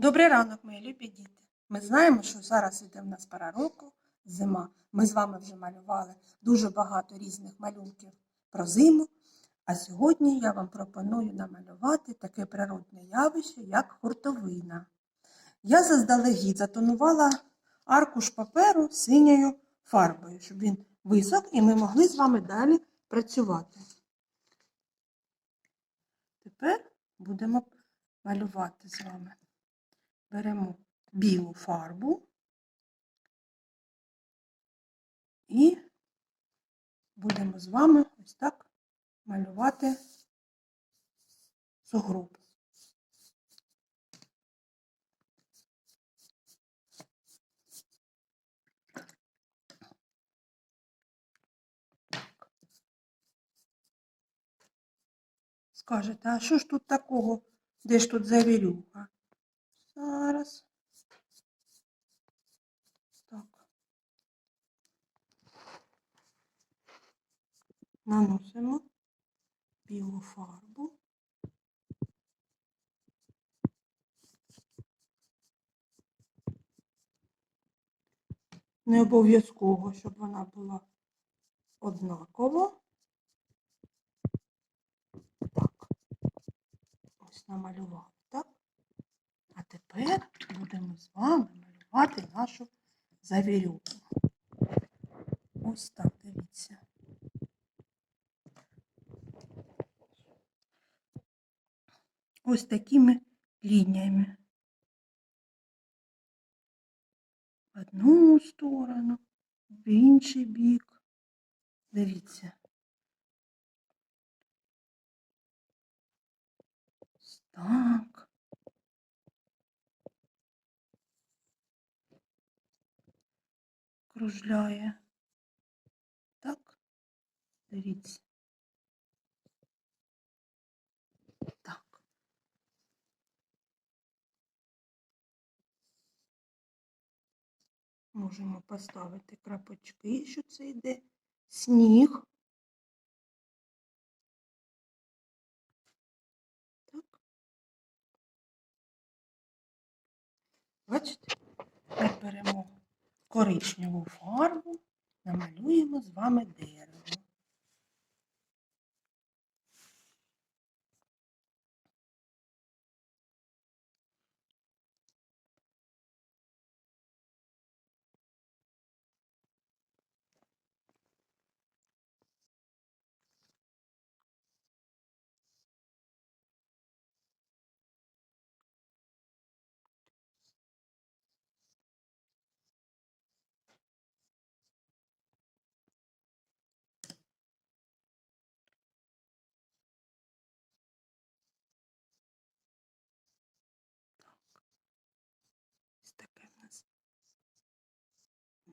Добрий ранок, мої любі діти. Ми знаємо, що зараз іде в нас пора року, зима. Ми з вами вже малювали дуже багато різних малюнків про зиму. А сьогодні я вам пропоную намалювати таке природне явище, як хуртовина. Я заздалегідь затонувала аркуш паперу синьою фарбою, щоб він висох і ми могли з вами далі працювати. Тепер будемо малювати з вами. Беремо білу фарбу і будемо з вами ось так малювати сугроб. Скажете, а що ж тут такого? Де ж тут завірюха? Зараз. Так. Наносимо білу фарбу. Не обов'язково, щоб вона була однакова. Так. Ось намалювали, так? Будемо з вами малювати нашу завірюку. Ось так, дивіться. Ось такими лініями. В одну сторону, в інший бік. Дивіться. Так. Кружляє. Так. Дивіться. Так. Можемо поставити крапочки, що це йде сніг. Так. Бачите? Тепер беремо коричневу фарбу, намалюємо з вами дерево.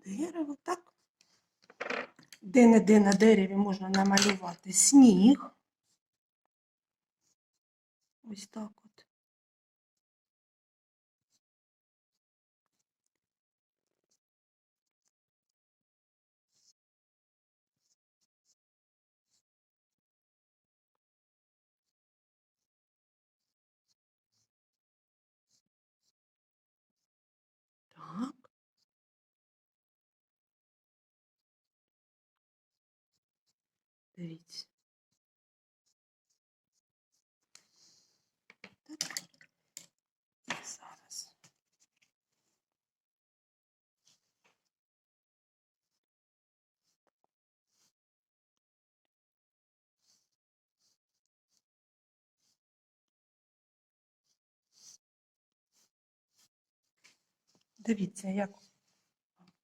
Дерево, так? Де-не-де на дереві можна намалювати сніг. Ось так Дивіться. Зараз. Дивіться, як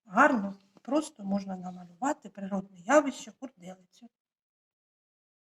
гарно, просто можна намалювати природне явище хурделицю.